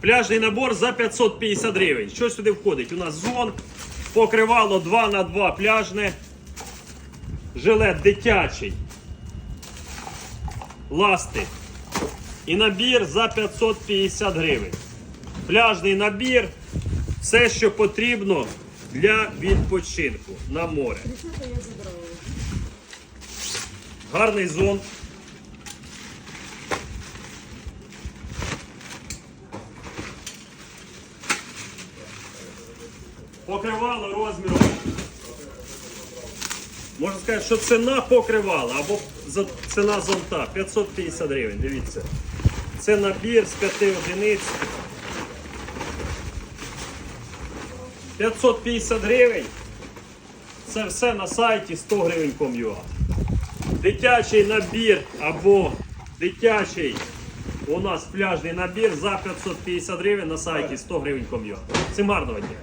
Пляжний набор за 550 гривень. Що сюди входить? У нас зон, покривало 2 на 2 пляжне, жилет дитячий, ласти. І набір за 550 гривень. Пляжний набір, все, що потрібно для відпочинку на море. Гарний зон. Покривало розміром. Можна сказати, що ціна покривала або ціна зонта 550 гривень. Дивіться. Це набір з 5 одиниць. 550 гривень. Це все на сайті 100 гривень com.ua. Дитячий набір або дитячий у нас пляжний набір за 550 гривень на сайті 100 гривень. Всім гарного дня!